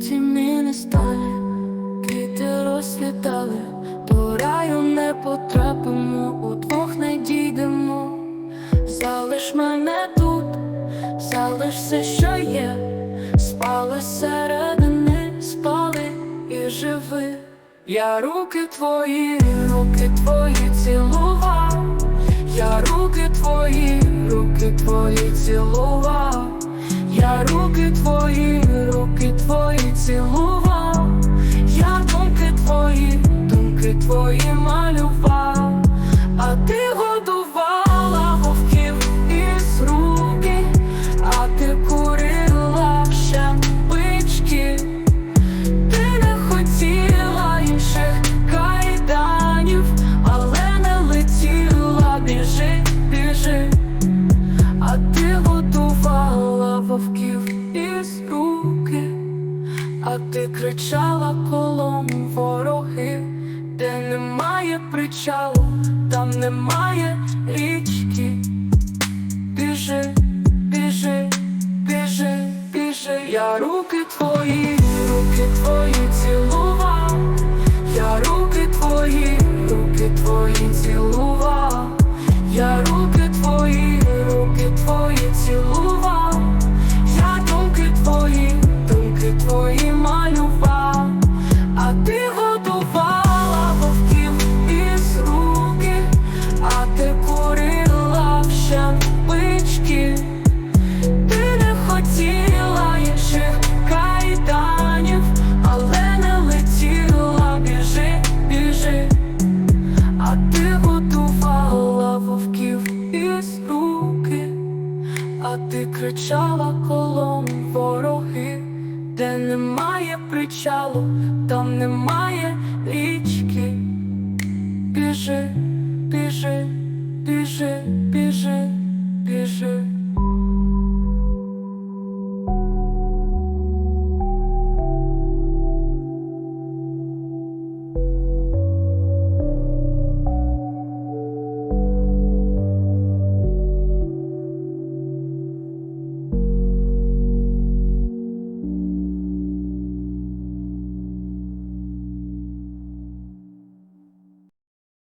тіні не стали, квіти розлітали, до раю не потрапимо, удвох не дійдемо. Залиш мене тут, залиш все, що є, спали середини, спали і живи. Я руки твої, руки твої цілував, я руки твої, руки твої цілував, я руки твої, руки твої цілував, я думки твої, думки твої малював, ти кричала колом вороги, де немає причалу, там немає річки. Біжи, біжи, біжи, біжи, я руки твої, руки твої цілував, я руки твої, кричала колом вороги, де немає причалу, там немає